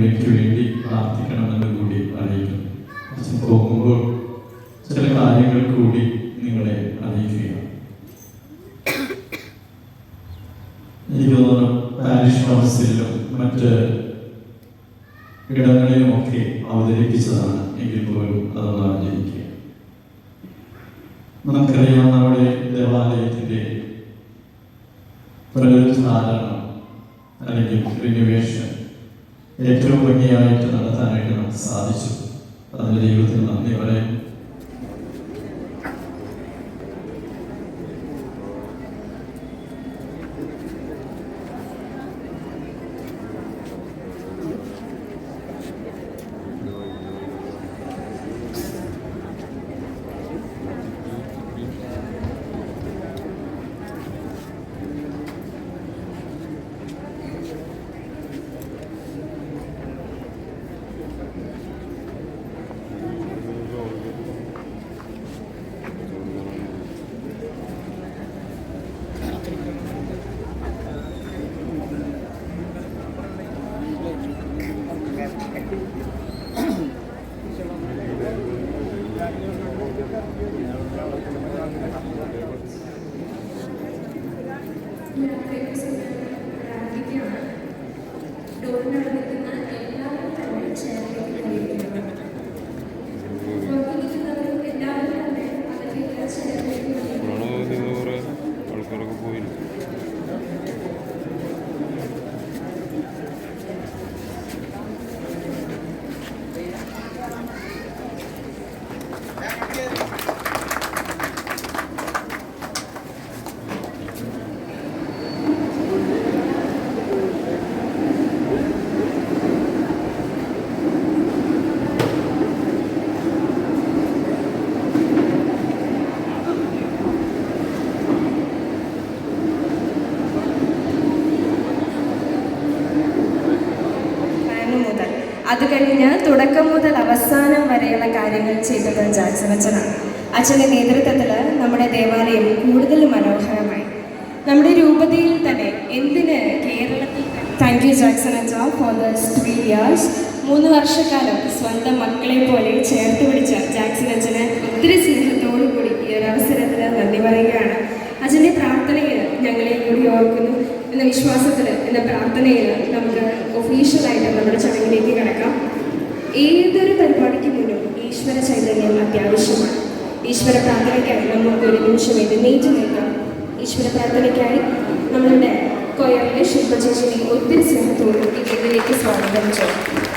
എനിക്ക് വേണ്ടി പ്രാർത്ഥിക്കണമെന്ന് കൂടി അറിയിക്കുന്നു. പോകുമ്പോൾ ചില കാര്യങ്ങൾ കൂടി നിങ്ങളെ അറിയിക്കുക എനിക്ക് തോന്നുന്നു പാരിഷ് ഹൗസിലും മറ്റ് ഇടങ്ങളിലുമൊക്കെ അവതരിപ്പിച്ചതാണ് എങ്കിൽ പോലും അതൊന്ന് അറിഞ്ഞിരിക്കുക. നമുക്കറിയാം നമ്മുടെ ദേവാലയത്തിന്റെ പുനരുദ്ധാരണം അല്ലെങ്കിൽ റിനുവേഷൻ ഏറ്റവും ഭംഗിയായിട്ട് നടത്താനായിട്ട് നമുക്ക് സാധിച്ചു. അതിന് ദൈവത്തിന് നന്ദി പറയാം ഡോറിനടുത്തുന്ന എല്ലാവരും തന്നെ ചെയറിലേക്ക് കയറിയിരിക്കണം. പുറത്തിരിക്കുന്നവരും എല്ലാവരും തന്നെ അകത്തേക്ക് ചെയറിലേക്ക് കയറിയിരിക്കണം. കുറേ ആൾക്കാരൊക്കെ പോയില്ല പ്ലാന് മുതൽ അത് കഴിഞ്ഞ് തുടക്കം മുതൽ അവസാനം വരെയുള്ള കാര്യങ്ങൾ ചെയ്തത് ജാക്സൺ അച്ഛനാണ്. അച്ഛന്റെ നേതൃത്വത്തിൽ നമ്മുടെ ദേവാലയം കൂടുതൽ മനോഹരമായി. നമ്മുടെ രൂപതയിൽ തന്നെ എന്തിന് കേരളത്തിൽ താങ്ക് യു ജാക്സൺ അച്ഛ ഫോർ ദ ത്രീ ഇയേഴ്സ് മൂന്ന് വർഷക്കാലം സ്വന്തം മക്കളെ പോലെ ചേർത്ത് പിടിച്ച ജാക്സൺ അച്ഛന് ഒത്തിരി സ്നേഹത്തോടു കൂടി ഈ ഒരു അവസരത്തിൽ നന്ദി പറയുകയാണ്. അച്ഛന്റെ പ്രാർത്ഥനയിൽ ഞങ്ങളെ കൂടി ഓർക്കുന്നു. എന്ന വിശ്വാസത്തിൽ എന്ന പ്രാർത്ഥനയിൽ നമുക്ക് ഒഫീഷ്യലായിട്ട് നമ്മുടെ ചടങ്ങിലേക്ക് കിടക്കാം. ഏതൊരു പരിപാടിക്ക് മുന്നും ഈശ്വര ചൈതന്യം അത്യാവശ്യമാണ്. ഈശ്വര പ്രാർത്ഥനയ്ക്കായി നമുക്ക് ഒരു നിമിഷം എഴുന്നേറ്റ് നിൽക്കാം. ഈശ്വര പ്രാർത്ഥനയ്ക്കായി നമ്മളുടെ കൊയറിലെ ശില്പചേച്ചിനെ ഒത്തിരി സ്നേഹത്തോടും വേദിയിലേക്ക് സ്വാഗതം ചെയ്യും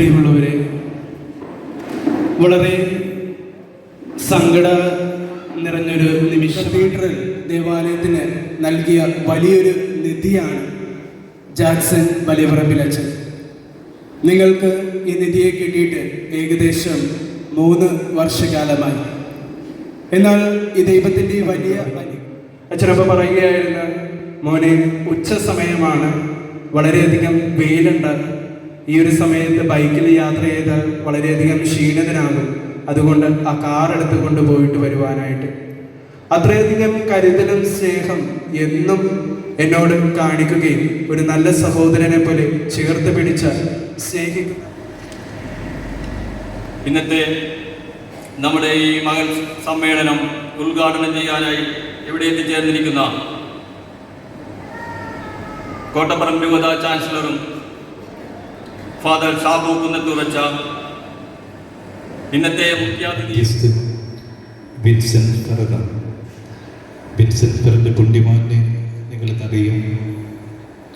പ്രിയമുള്ളവരെ വളരെ സങ്കട നിറഞ്ഞൊരു നിമിഷം. തിയേറ്ററിൽ ദേവാലയത്തിന് നൽകിയ വലിയൊരു നിധിയാണ് ജാക്സൺ വലിയപറമ്പിലച്ചൻ നിങ്ങൾക്ക് ഈ നിധിയെ കിട്ടിയിട്ട് ഏകദേശം മൂന്ന് വർഷകാലമായി. എന്നാൽ ഈ ദൈവത്തിന്റെ വലിയ അച്ഛനപ്പ പറയുകയായിരുന്നു മോനെ ഉച്ച സമയമാണ് വളരെയധികം വെയിലുണ്ട് ഈ ഒരു സമയത്ത് ബൈക്കിൽ യാത്ര ചെയ്താൽ വളരെയധികം ക്ഷീണിതനാകും. അതുകൊണ്ട് ആ കാർ എടുത്ത് കൊണ്ടുപോയിട്ട് വരുവാനായിട്ട്. അത്രയധികം കരുതലും സ്നേഹം എന്നും എന്നോട് കാണിക്കുകയും ഒരു നല്ല സഹോദരനെ പോലെ ചേർത്ത് പിടിച്ച സ്നേഹിക്കുന്ന ഇന്നത്തെ നമ്മുടെ ഈ മകൾ സമ്മേളനം ഉദ്ഘാടനം ചെയ്യാനായി ഇവിടെ എത്തിച്ചേർന്നിരിക്കുന്ന കോട്ടപ്പുറം രൂപത ചാൻസലറും ഫാദർ ഷാബു കുന്നത്തുറച്ച ഇന്നത്തെ മുഖ്യാതിഥി. വിൻസെന്റ് പുണ്യമാനെ നിങ്ങൾക്കറിയാം.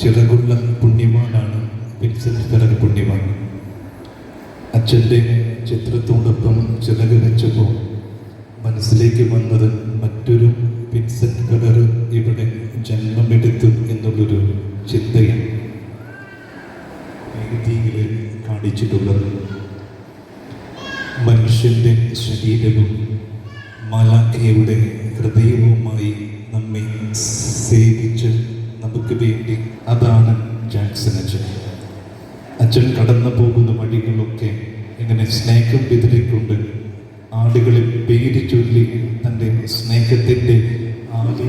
ചിറകുള്ള പുണ്യമാനാണ് പുണ്യമാൻ. അച്ഛന്റെ ചിത്രത്തോടൊപ്പം ചിറക് വെച്ചപ്പോൾ മനസ്സിലേക്ക് വന്നത് മറ്റൊരു വിൻസെന്റ് കടർ ഇവിടെ ജന്മമെടുത്തു എന്നുള്ളൊരു ചിന്തയാണ്. വേദിയിൽ കാണിച്ചിട്ടുള്ളത്. മനുഷ്യന്റെ ശരീരവും മലാഖയുടെ ഹൃദയവുമായി നമ്മെ സേവിച്ച് നമുക്ക് വേണ്ടി അതാണ് ജാക്സൺ അച്ഛൻ. അച്ഛൻ കടന്നു പോകുന്ന വഴികളൊക്കെ ഇങ്ങനെ സ്നേഹം വിതറിക്കൊണ്ട് ആളുകളെ പേര് ചൊല്ലി തന്റെ സ്നേഹത്തിന്റെ ആദ്യ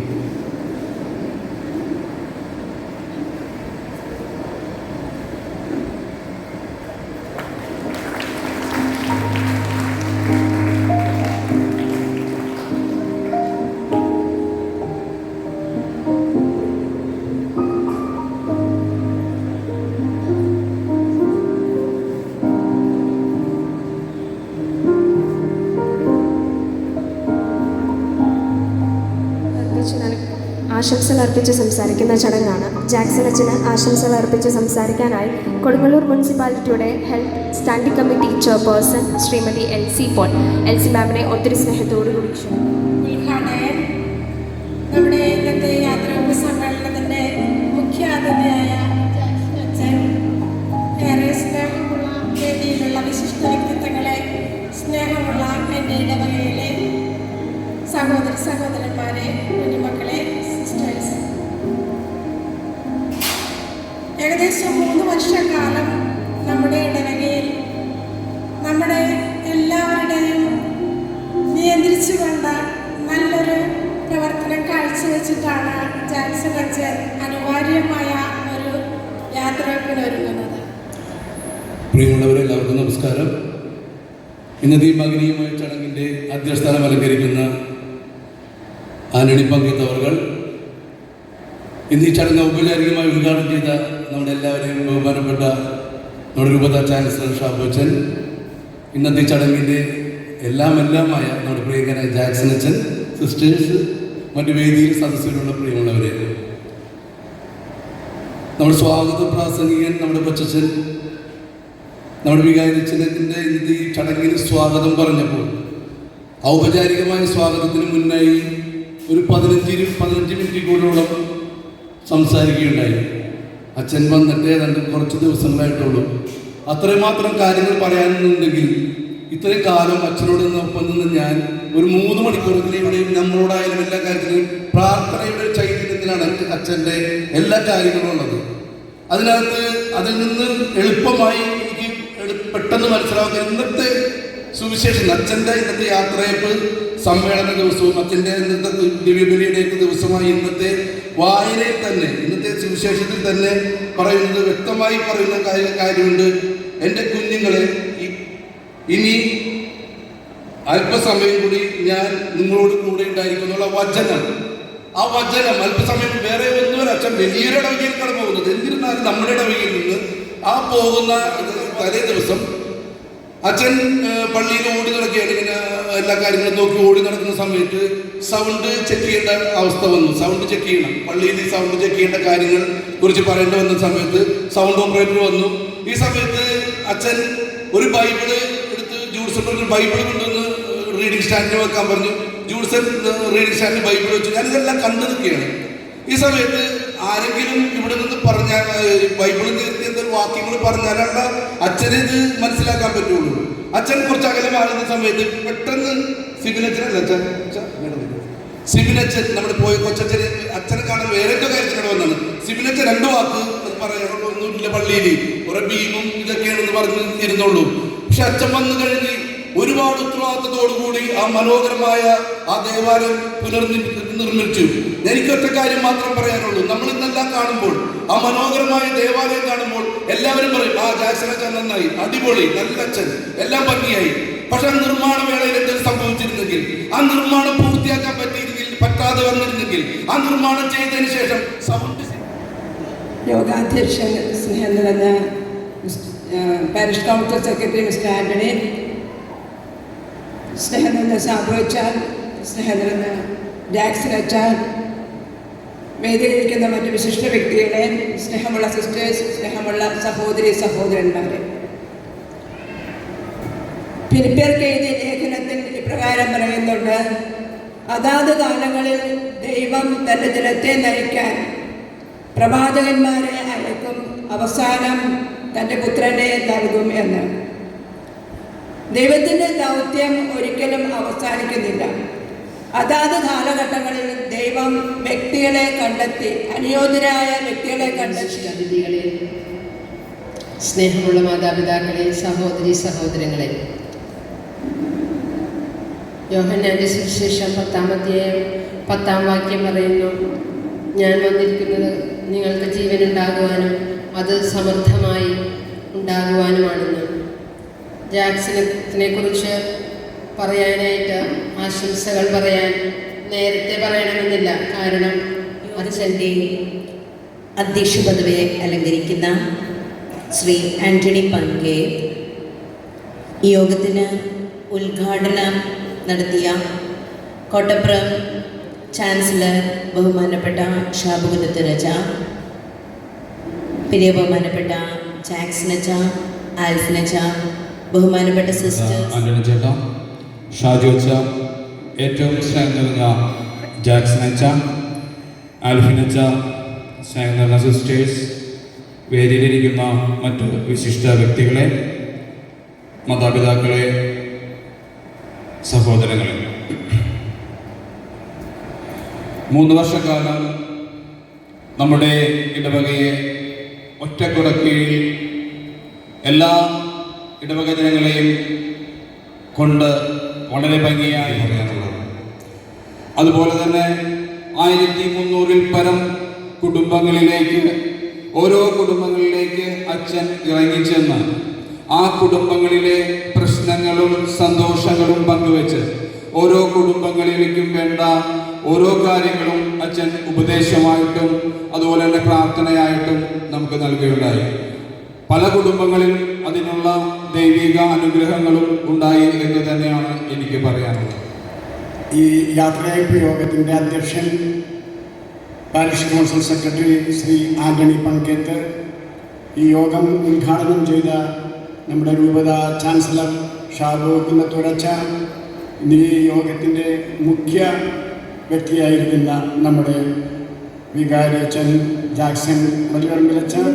ആശംസകൾ അർപ്പിച്ച് സംസാരിക്കുന്ന ചടങ്ങാണ്. ജാക്സൺ അച്ഛന് ആശംസകൾ അർപ്പിച്ച് സംസാരിക്കാനായി Kodungallur മുനിസിപ്പാലിറ്റിയുടെ health standing committee chairperson Shrimati L C Paul. L C മാമിനെ ഒത്തിരി സ്നേഹത്തോടു കൂടി നമ്മുടെ സഹോദര സഹോദരന്മാരെ ഏകദേശം മൂന്ന് വർഷക്കാലം നമ്മുടെ ഇടവകയിൽ നമ്മുടെ എല്ലാവരുടെയും നിയന്ത്രിച്ചു കൊണ്ട നല്ലൊരു പ്രവർത്തനം കാഴ്ചവെച്ചിട്ടാണ് ജാൻസ് അച്ഛൻ അനിവാര്യമായ ഒരു യാത്രക്കിനൊരുങ്ങുന്നത് പ്രിയമുള്ളവരെല്ലാവർക്കും നമസ്കാരം. ഇന്നത്തെ ഈ മകനീയമായ ചടങ്ങിന്റെ അധ്യസ്ഥാനം അലങ്കരിക്കുന്ന ആന്റണി പങ്കെടുത്തവർകൾ ഇന്ന് ഈ ചടങ്ങ് ഔപചാരികമായി ഉദ്ഘാടനം ചെയ്ത നമ്മുടെ എല്ലാവരെയും ബഹുമാനപ്പെട്ട നമ്മുടെ രൂപത ചാൻസലർ ഷാബോച്ചൻ ഇന്നത്തെ ചടങ്ങിന്റെ എല്ലാം എല്ലാമായ നമ്മുടെ പ്രിയങ്കര ജാക്സൺ അച്ഛൻ സിസ്റ്റേഴ്സ് മറ്റു വേദിയിൽ സദസ്സിലുള്ള പ്രിയമുള്ളവരെ. നമ്മുടെ സ്വാഗത പ്രാസംഗികൻ നമ്മുടെ കൊച്ചച്ഛൻ നമ്മുടെ വികാരിച്ചനത്തിന്റെ ഇന്നത്തെ ഈ ചടങ്ങിന് സ്വാഗതം പറഞ്ഞപ്പോൾ ഔപചാരികമായ സ്വാഗതത്തിന് മുന്നായി ഒരു പതിനഞ്ച് പതിനഞ്ച് മിനിറ്റ് കൂടുതലോളം സംസാരിക്കുകയുണ്ടായി. അച്ഛൻ വന്നിട്ട് ഏതാണ്ട് കുറച്ച് ദിവസങ്ങളായിട്ടുള്ളൂ. അത്രയും മാത്രം കാര്യങ്ങൾ പറയാനുണ്ടെങ്കിൽ ഇത്രയും കാലം അച്ഛനോട് നിന്നൊപ്പം നിന്ന് ഞാൻ ഒരു മൂന്ന് മണിക്കൂറെങ്കിലും ഇവിടെയും നമ്മളോടായാലും എല്ലാ കാര്യത്തിലും പ്രാർത്ഥനയുടെ ചൈതന്യത്തിലാണ് അച്ഛന്റെ എല്ലാ കാര്യങ്ങളും ഉള്ളത്. അതിനകത്ത് അതിൽ നിന്ന് എളുപ്പമായി എനിക്ക് പെട്ടെന്ന് മനസ്സിലാക്കുന്ന ഇന്നത്തെ സുവിശേഷം അച്ഛന്റെ ഇന്നത്തെ യാത്രയപ്പ് സമ്മേളന ദിവസവും അച്ഛന്റെ ഇന്നത്തെ ദിവ്യബലിയുടെയൊക്കെ ദിവസമായി ഇന്നത്തെ വായനയിൽ തന്നെ ഇന്നത്തെ സുവിശേഷത്തിൽ തന്നെ പറയുന്നത് വ്യക്തമായി പറയുന്ന കാര്യം- കാര്യമുണ്ട്. എന്റെ കുഞ്ഞുങ്ങളെ ഇനി അല്പസമയം കൂടി ഞാൻ നിങ്ങളോട് കൂടെ ഉണ്ടായിരിക്കുന്നുള്ള വചനം. ആ വചനം അല്പസമയം വേറെ ഒന്നും അച്ഛൻ വലിയൊരു ഇടവകയിൽ കടന്നു പോകുന്നത്. എന്നിരുന്നാലും നമ്മുടെ ഇടവകയിൽ നിന്ന് ആ പോകുന്ന തലേ ദിവസം അച്ഛൻ പള്ളിയിൽ ഓടി നടക്കുകയാണ്. ഇങ്ങനെ എല്ലാ കാര്യങ്ങളും നോക്കി ഓടി നടക്കുന്ന സമയത്ത് സൗണ്ട് ചെക്ക് ചെയ്യേണ്ട അവസ്ഥ വന്നു. സൗണ്ട് ചെക്ക് ചെയ്യണം. പള്ളിയിൽ സൗണ്ട് ചെക്ക് ചെയ്യേണ്ട കാര്യങ്ങൾ കുറിച്ച് പറയേണ്ടി വന്ന സമയത്ത് സൗണ്ട് ഓപ്പറേറ്റർ വന്നു. ഈ സമയത്ത് അച്ഛൻ ഒരു ബൈബിൾ എടുത്ത് ജൂഡ്സൺ ബൈബിൾ കൊണ്ടുവന്ന് റീഡിംഗ് സ്റ്റാൻഡിൽ വെക്കാൻ പറഞ്ഞു. ജൂഡ്സൺ റീഡിംഗ് സ്റ്റാൻഡിൽ ബൈബിൾ വെച്ചു. ഞാനിതെല്ലാം കണ്ടു നിൽക്കുകയാണ്. ഈ സമയത്ത് ആരെങ്കിലും ഇവിടെ നിന്ന് പറഞ്ഞാൽ ബൈബിളിൽ എന്തെങ്കിലും വാക്യങ്ങൾ പറഞ്ഞാലാണ് അച്ഛനെ ഇത് മനസ്സിലാക്കാൻ പറ്റുള്ളൂ. അച്ഛൻ കുറച്ച് അകലെ മാറുന്ന സമയത്ത് പെട്ടെന്ന് സിഗ്നേച്ചർ അല്ല സിഗ്നേച്ചർ നമ്മൾ പോയ കൊച്ചച്ഛന് അച്ഛനെ കാണാൻ വേറെ എന്തോ സിബിനച്ചൻ രണ്ട് വാക്ക് പറയാനുള്ള ഒന്നുമില്ല പള്ളിയിൽ. കുറെ ഭീമും ഇതൊക്കെയാണെന്ന് പറഞ്ഞ് ഇരുന്നുള്ളൂ പക്ഷെ അച്ഛൻ വന്നു കഴിഞ്ഞ് ഒരുപാട് ഉത്തരവാദിത്തത്തോടുകൂടി ആ മനോഹരമായ ആ ദേവാലയം പുനർനിർമ്മിച്ചു എനിക്ക് ഒറ്റ കാര്യം മാത്രം പറയാനുള്ളൂ. നമ്മൾ ഇന്നെല്ലാം കാണുമ്പോൾ ആ മനോഹരമായ ദേവാലയം കാണുമ്പോൾ എല്ലാവരും പറയും ആ ജാക്സൺ അച്ഛൻ നന്നായി അടിപൊളി നല്ല അച്ഛൻ എല്ലാം ഭംഗിയായി. പക്ഷെ നിർമ്മാണ വേളയിൽ എന്തെങ്കിലും സംഭവിച്ചിരുന്നെങ്കിൽ ആ നിർമ്മാണം പൂർത്തിയാക്കാൻ പറ്റിയിരുന്നെങ്കിൽ പറ്റാതെ വന്നിരുന്നെങ്കിൽ ആ നിർമ്മാണം ചെയ്തതിന് ശേഷം സൗണ്ട് യോഗാധ്യക്ഷൻ സ്നേഹം നിറഞ്ഞ parish council secretary mister Antony Snehananda അച്ചാൻ സ്നേഹം നിറഞ്ഞ ജാക്സൺ അച്ചാൻ വേദിയിലിരിക്കുന്ന മറ്റ് വിശിഷ്ട വ്യക്തികളെ സ്നേഹമുള്ള സിസ്റ്റേഴ്സ് സ്നേഹമുള്ള സഹോദരി സഹോദരന്മാരെ. ഫിലിപ്പിയർക്ക് എഴുതിയ ലേഖനത്തിൽ ഇപ്രകാരം പറയുന്നുണ്ട് അതാത് കാലങ്ങളിൽ ദൈവം തന്റെ ജനത്തെ നയിക്കാൻ പ്രവാചകന്മാരെ അയക്കും അവസാനം തന്റെ പുത്രനെ നൽകും എന്ന്. ദൈവത്തിന്റെ ദൗത്യം ഒരിക്കലും അവസാനിക്കുന്നില്ല. അതാത് കാലഘട്ടങ്ങളിൽ ദൈവം വ്യക്തികളെ കണ്ടെത്തി അനുയോജ്യരായ വ്യക്തികളെ കണ്ടെത്തി. സ്നേഹമുള്ള മാതാപിതാക്കളെ സഹോദരി സഹോദരങ്ങളെ. യോഹന്നാന്റെ സുവിശേഷം പത്താമധ്യായം പത്താം വാക്യം പറയുന്നു ഞാൻ വന്നിരിക്കുന്നത് നിങ്ങൾക്ക് ജീവൻ ഉണ്ടാകുവാനും അത് സമൃദ്ധമായി ഉണ്ടാകുവാനുമാണെന്ന്. ജാക്സനെ കുറിച്ച് പറയാനായിട്ട് ആശംസകൾ പറയാൻ നേരത്തെ പറയണമെന്നില്ല. കാരണം അച്ഛന്റെ അധ്യക്ഷ പദവിയെ അലങ്കരിക്കുന്ന ശ്രീ ആന്റണി പങ്കെ യോഗത്തിന് ഉദ്ഘാടനം നടത്തിയ കോട്ടപ്പുറം ചാൻസലർ ബഹുമാനപ്പെട്ട ഷാബുകുലത്ത് രജ പ്രിയ ബഹുമാനപ്പെട്ട ജാക്സനച്ച ആൽഫിനച്ച ബഹുമാനപ്പെട്ട സിസ്റ്റർ. ചേട്ടാ ഷാജു അച്ഛ ഏറ്റവും സ്നേഹം നിറഞ്ഞ ജാക്സൺ അച്ഛ ആൽഫിൻ അച്ഛ സ്നേഹം നിറഞ്ഞ സിസ്റ്റേഴ്സ് വേദിയിലിരിക്കുന്ന മറ്റു വിശിഷ്ട വ്യക്തികളെ മാതാപിതാക്കളെ സഹോദരങ്ങളെ. മൂന്ന് വർഷക്കാലം നമ്മുടെ ഇടവകയെ ഒറ്റക്കുടക്കീഴിൽ എല്ലാ ഇടവക ജനങ്ങളെയും കൊണ്ട് വളരെ ഭംഗിയായി പറയാനുള്ളത് അതുപോലെ തന്നെ ആയിരത്തി മുന്നൂറിൽ പരം കുടുംബങ്ങളിലേക്ക് ഓരോ കുടുംബങ്ങളിലേക്ക് അച്ഛൻ ഇറങ്ങിച്ചെന്ന് ആ കുടുംബങ്ങളിലെ പ്രശ്നങ്ങളും സന്തോഷങ്ങളും പങ്കുവെച്ച് ഓരോ കുടുംബങ്ങളിലേക്കും വേണ്ട ഓരോ കാര്യങ്ങളും അച്ഛൻ ഉപദേശമായിട്ടും അതുപോലെ തന്നെ പ്രാർത്ഥനയായിട്ടും നമുക്ക് നൽകുകയുണ്ടായി. പല കുടുംബങ്ങളിൽ അതിനുള്ള ദൈവിക അനുഗ്രഹങ്ങളും ഉണ്ടായി എന്ന് തന്നെയാണ് എനിക്ക് പറയാനുള്ളത്. ഈ യാത്രയയപ്പ് യോഗത്തിന്റെ അധ്യക്ഷൻ parish council secretary Shri Antony Panketh ഈ യോഗം ഉദ്ഘാടനം ചെയ്ത നമ്മുടെ രൂപത ചാൻസലർ ഷാബു കുന്നത്തുടച്ച ഈ യോഗത്തിന്റെ മുഖ്യ വ്യക്തിയായിരിക്കുന്ന നമ്മുടെ വികാരി അച്ഛൻ ജാക്സൺ വലിയറമ്പിലച്ഛൻ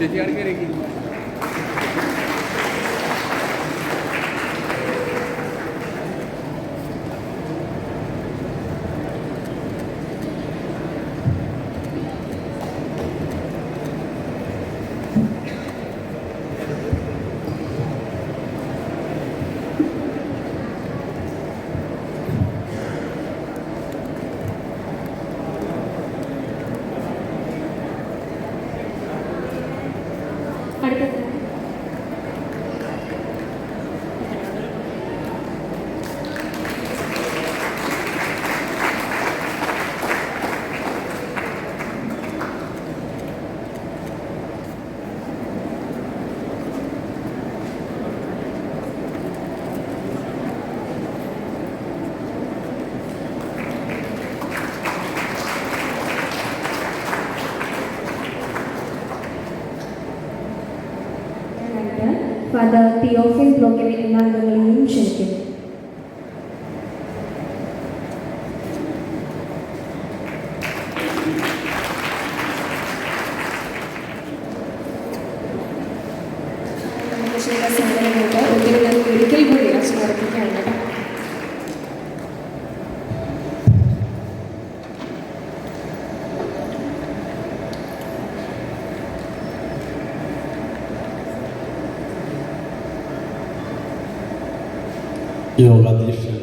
ചേച്ചിയാണ് കയറി ഫാദർ തിയോഫിൻ ബ്ലോക്കിലെ എല്ലാ അംഗങ്ങളെയും ക്ഷണിക്കുന്നു ചെയ്ത സേവനങ്ങൾക്ക് ഒത്തിരി നന്ദി ഒരിക്കൽ കൂടി അച്ഛൻ അർപ്പിക്കുകയാണ് കേട്ടോ യോഗാധ്യക്ഷൻ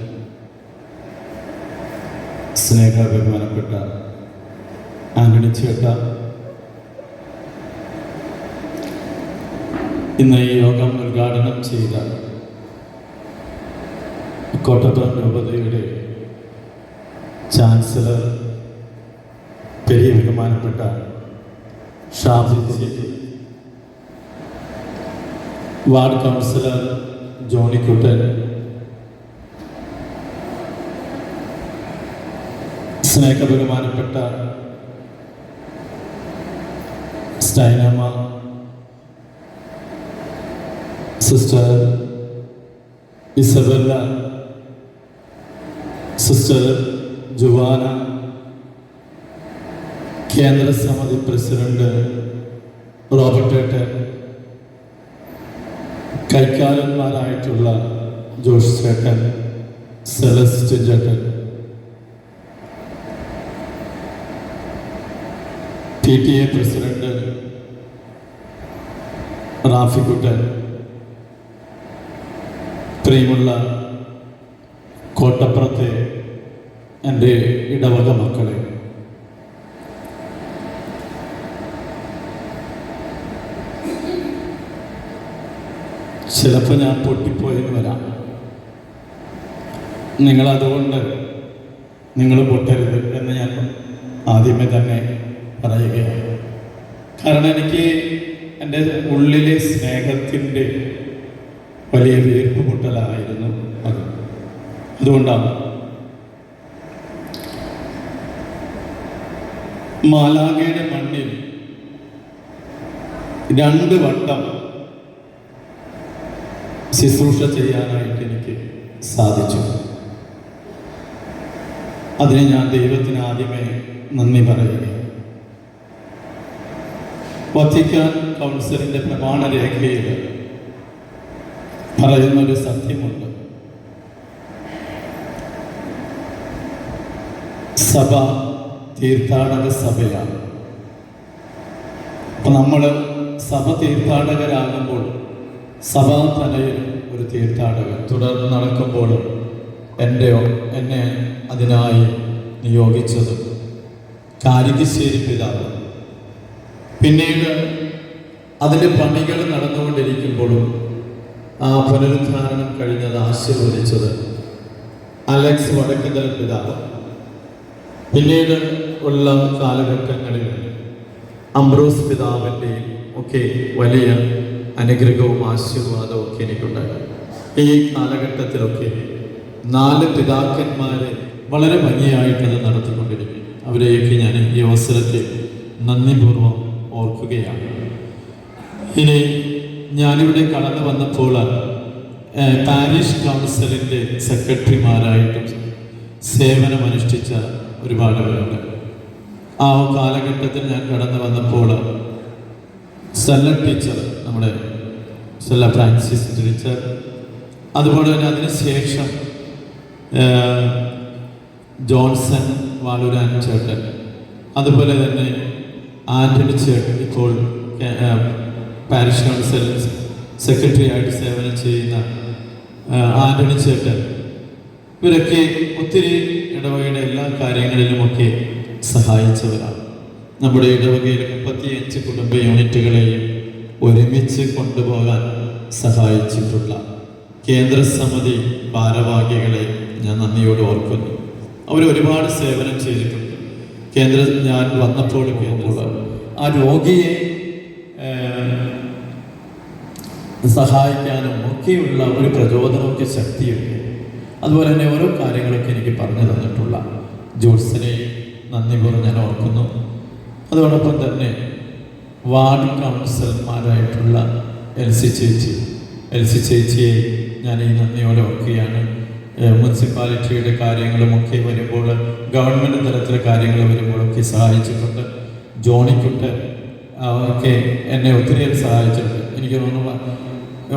സ്നേഹ ബഹുമാനപ്പെട്ട ആന്റണി ചേട്ട. ഇന്ന് ഈ യോഗം ഉദ്ഘാടനം ചെയ്ത കോട്ടപ്പുറം രൂപതയുടെ ചാൻസലർ പെരിയ ബഹുമാനപ്പെട്ട ഷാഫി ചേട്ടി വാർഡ് കൗൺസിലർ ജോണിക്കുട്ടൻ സ്നേഹ ബഹുമാനപ്പെട്ട സ്റ്റൈനമ്മ സിസ്റ്റർ ഇസബല്ല സിസ്റ്റർ ജുവാന കേന്ദ്ര സമിതി പ്രസിഡന്റ് റോബർട്ട് ഏട്ടൻ കൈക്കാലന്മാരായിട്ടുള്ള ജോഷ് ചേട്ടൻ സെലസ്റ്റ് ചേട്ടൻ P T A president Rafikuttan പ്രിയമുള്ള കോട്ടപ്പുറത്തെ എന്റെ ഇടവക മക്കളെ ചിലപ്പോൾ ഞാൻ പൊട്ടിപ്പോയെന്ന് വരാം. നിങ്ങളതുകൊണ്ട് നിങ്ങൾ പൊട്ടരുത് എന്ന് ഞാൻ ആദ്യമേ തന്നെ പറയുകയാണ് കാരണം എനിക്ക് എന്റെ ഉള്ളിലെ സ്നേഹത്തിന്റെ വലിയ വീർപ്പ് മുട്ടലായിരുന്നു അത്. അതുകൊണ്ടാണ് മാലാഖയുടെ മണ്ണിൽ രണ്ട് വട്ടം ശുശ്രൂഷ ചെയ്യാനായിട്ട് എനിക്ക് സാധിച്ചു. അതിന് ഞാൻ ദൈവത്തിന് ആദ്യമേ നന്ദി പറയുകയാണ്. വത്തിക്കാൻ കൗൺസിലിന്റെ പ്രമാണ രേഖയിൽ പറയുന്നൊരു സത്യമുണ്ട്. സഭ തീർത്ഥാടക സഭയാണ്. അപ്പൊ നമ്മൾ സഭ തീർത്ഥാടകരാകുമ്പോൾ സഭാ തലയിൽ ഒരു തീർത്ഥാടകൻ. തുടർന്ന് നടക്കുമ്പോൾ എന്റെ എന്നെ അതിനായി നിയോഗിച്ചത് കാരികശ്ശേരി പിതാവ്. പിന്നീട് അതിന്റെ പണികൾ നടന്നുകൊണ്ടിരിക്കുമ്പോഴും ആ പുനരുദ്ധാരണം കഴിഞ്ഞത് ആശീർവദിച്ചത് അലക്സ് വടക്കുന്ന പിതാവ്. പിന്നീട് ഉള്ള കാലഘട്ടങ്ങളിൽ അംബ്രോസ് പിതാവിന്റെ ഒക്കെ വലിയ അനുഗ്രഹവും ആശീർവാദവും ഒക്കെ എനിക്കുണ്ടായി ഈ കാലഘട്ടത്തിലൊക്കെ നാല് പിതാക്കന്മാരെ വളരെ ഭംഗിയായിട്ടത് നടത്തിക്കൊണ്ടിരിക്കും അവരെയൊക്കെ ഞാൻ ഈ അവസരത്തിൽ നന്ദിപൂർവം ഓർക്കുകയാണ്. ഇനി ഞാനിവിടെ കടന്നു വന്നപ്പോൾ പാരീഷ് കൗൺസിലിന്റെ സെക്രട്ടറിമാരായിട്ടും സേവനമനുഷ്ഠിച്ച ഒരുപാട് പേരുണ്ട് ആ കാലഘട്ടത്തിൽ ഞാൻ കടന്നു വന്നപ്പോൾ സെല്ല ടീച്ചർ നമ്മുടെ സെല്ല ഫ്രാൻസിസ് ടീച്ചർ അതുപോലെ തന്നെ അതിനുശേഷം ജോൺസൺ വാളൂരാൻ ചേട്ടൻ അതുപോലെ തന്നെ ആന്റണി ഇപ്പോൾ പാരിഷ് കൗൺസിൽ സെക്രട്ടറി ആയിട്ട് സേവനം ചെയ്യുന്ന ആന്റണി ചേട്ടൻ. ഇവരൊക്കെ ഒത്തിരി ഇടവകയുടെ എല്ലാ കാര്യങ്ങളിലുമൊക്കെ സഹായിച്ചവരാണ്. നമ്മുടെ ഇടവകയിലെ മുപ്പത്തിയഞ്ച് കുടുംബ യൂണിറ്റുകളെയും ഒരുമിച്ച് കൊണ്ടുപോകാൻ സഹായിച്ചിട്ടുള്ള കേന്ദ്ര സമിതി ഭാരവാഹികളെ ഞാൻ നന്ദിയോട് ഓർക്കുന്നു. അവർ ഒരുപാട് സേവനം ചെയ്തിട്ടുണ്ട്. കേന്ദ്ര ഞാൻ വന്നപ്പോൾ കേന്ദ്ര ആ രോഗിയെ സഹായിക്കാനും ഒക്കെയുള്ള ഒരു പ്രചോദനമൊക്കെ ശക്തിയുണ്ട്. അതുപോലെ തന്നെ ഓരോ കാര്യങ്ങളൊക്കെ എനിക്ക് പറഞ്ഞു തന്നിട്ടുള്ള ജോത്സനെ നന്ദിപൂർവം ഞാൻ ഓർക്കുന്നു. അതോടൊപ്പം തന്നെ വാർഡ് കൗൺസിലർമാരായിട്ടുള്ള എൽ സി ചേച്ചി എൽ സി ചേച്ചിയെ ഞാൻ ഈ നന്ദിയോടെ ഓർക്കുകയാണ്. മുനിസിപ്പാലിറ്റിയുടെ കാര്യങ്ങളുമൊക്കെ വരുമ്പോൾ ഗവൺമെന്റ് തലത്തിൽ കാര്യങ്ങൾ വരുമ്പോഴൊക്കെ സഹായിച്ചിട്ടുണ്ട്. ജോണിക്കുണ്ട്. ഒക്കെ എന്നെ ഒത്തിരി സഹായിച്ചിട്ടുണ്ട്. എനിക്ക് തോന്നുന്നു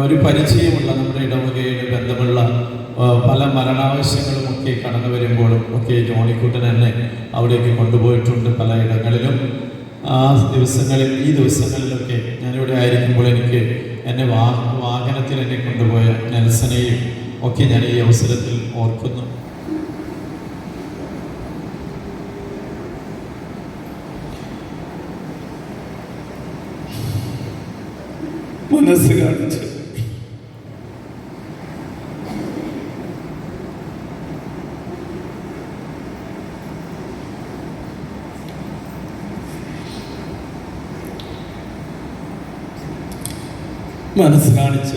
ഒരു പരിചയമുള്ള നമ്മുടെ ഇടവകയുടെ ബന്ധമുള്ള പല മരണാവശ്യങ്ങളും ഒക്കെ കടന്നു വരുമ്പോഴും ഒക്കെ ജോണിക്കുട്ടൻ എന്നെ അവിടേക്ക് കൊണ്ടുപോയിട്ടുണ്ട് പല ഇടങ്ങളിലും. ആ ദിവസങ്ങളിൽ ഈ ദിവസങ്ങളിലൊക്കെ ഞാനിവിടെ ആയിരിക്കുമ്പോൾ എനിക്ക് വാ വാഹനത്തിൽ എന്നെ കൊണ്ടുപോയ നെൽസനെയും ഒക്കെ ഞാൻ ഈ അവസരത്തിൽ ഓർക്കുന്നു. മനസ്സ് കാണിച്ച്. മനസ്സ് കാണിച്ച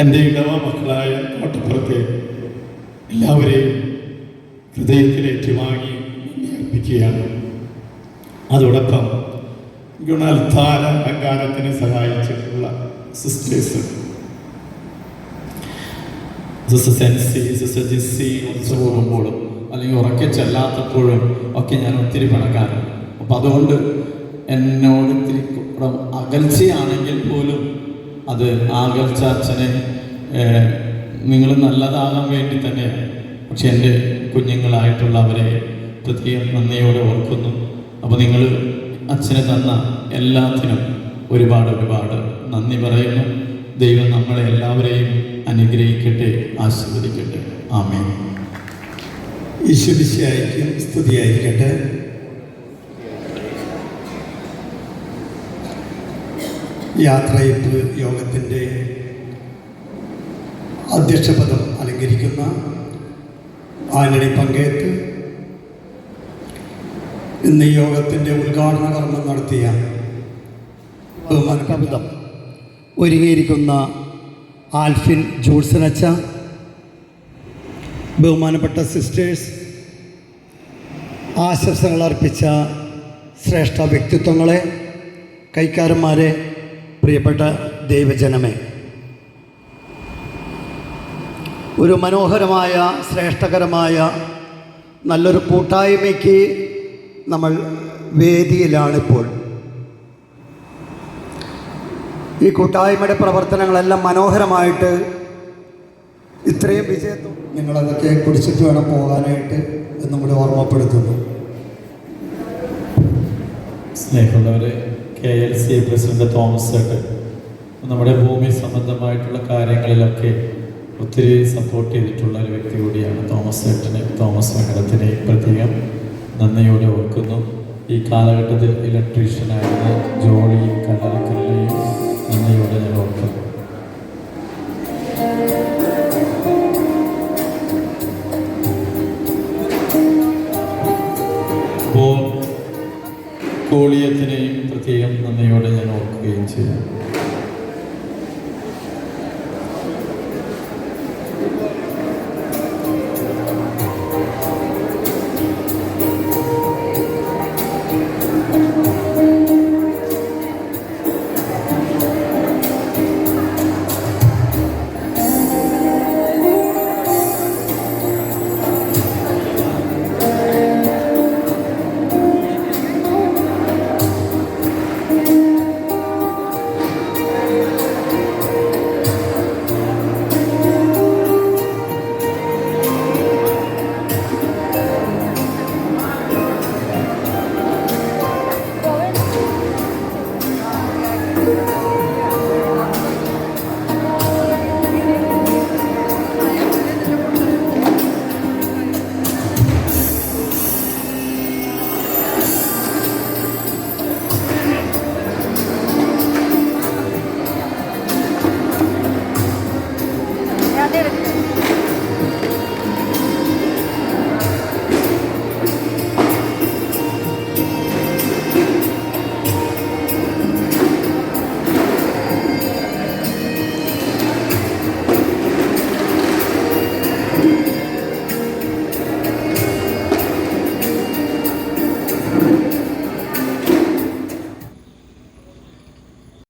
എന്റെ ഇടവ മക്കളായ കോട്ടപ്പുറത്തെ എല്ലാവരെയും നന്ദി അർപ്പിക്കുകയാണ്. അതോടൊപ്പം ഗുണാൽത്താര അലങ്കാരത്തിന് സഹായിച്ചിട്ടുള്ള സിസ്റ്റേഴ്സ് സെൻസി അല്ലെങ്കിൽ ഉറക്കെ ചെല്ലാത്തപ്പോഴും ഒക്കെ ഞാൻ ഒത്തിരി പണക്കാരൻ. അപ്പം അതുകൊണ്ട് എന്നോട് ഇത്തിരി അകൽച്ചയാണെങ്കിൽ പോലും അത് അകൽച്ച അച്ഛനെ നിങ്ങൾ നല്ലതാകാൻ വേണ്ടി തന്നെ പക്ഷെ എന്റെ കുഞ്ഞുങ്ങളായിട്ടുള്ളവരെ പ്രത്യേകം നന്ദിയോടെ ഓർക്കുന്നു. അപ്പോൾ നിങ്ങൾ അച്ഛന് തന്ന എല്ലാത്തിനും ഒരുപാട് ഒരുപാട് നന്ദി പറയുന്നു. ദൈവം നമ്മളെ എല്ലാവരെയും അനുഗ്രഹിക്കട്ടെ ആശീർവദിക്കട്ടെ. ആമേ ഈശ്വരിശയായിരിക്കും സ്തുതിയായിരിക്കട്ടെ. യാത്രയപ്പ് യോഗത്തിന്റെ അധ്യക്ഷപദം അലങ്കരിക്കുന്ന ആനണി പങ്കേത്ത് ഇന്ന് യോഗത്തിന്റെ ഉദ്ഘാടന കർമ്മം നടത്തിയ ബഹുമാനപ്പെട്ട ഒരുങ്ങിയിരിക്കുന്ന ആൽഫിൻ ജോൾസനച്ച ബഹുമാനപ്പെട്ട സിസ്റ്റേഴ്സ് ആശംസകൾ അർപ്പിച്ച ശ്രേഷ്ഠ വ്യക്തിത്വങ്ങളെ കൈക്കാരന്മാരെ പ്രിയപ്പെട്ട ദൈവജനമേ. ഒരു മനോഹരമായ ശ്രേഷ്ഠകരമായ നല്ലൊരു കൂട്ടായ്മയ്ക്ക് നമ്മൾ വേദിയിലാണിപ്പോൾ. ഈ കൂട്ടായ്മയുടെ പ്രവർത്തനങ്ങളെല്ലാം മനോഹരമായിട്ട് ഇത്രയും വിജയത്വം നിങ്ങളതൊക്കെ കുടിച്ചിട്ട് വേണം പോകാനായിട്ട് എന്നും കൂടി ഓർമ്മപ്പെടുത്തുന്നു. സ്നേഹമുള്ളവരെ K L C president Thomas ചേട്ടൻ നമ്മുടെ ഭൂമി സംബന്ധമായിട്ടുള്ള കാര്യങ്ങളിലൊക്കെ ഒത്തിരി സപ്പോർട്ട് ചെയ്തിട്ടുള്ള ഒരു വ്യക്തി കൂടിയാണ് തോമസ് ചേട്ടനെ. തോമസ് മംഗലത്തിനെ പ്രത്യേകം നന്ദിയോടെ ഓർക്കുന്നു. ഈ കാലഘട്ടത്തിൽ ഇലക്ട്രീഷ്യനായിരുന്ന ജോളിയും കല്ലറക്കല്ലേയും നന്ദിയോടെ ഞാൻ ഓർക്കുന്നു. അപ്പോൾ കോളിയത്തിനെയും പ്രത്യേകം നന്ദിയോടെ ഞാൻ ഓർക്കുകയും ചെയ്യുന്നു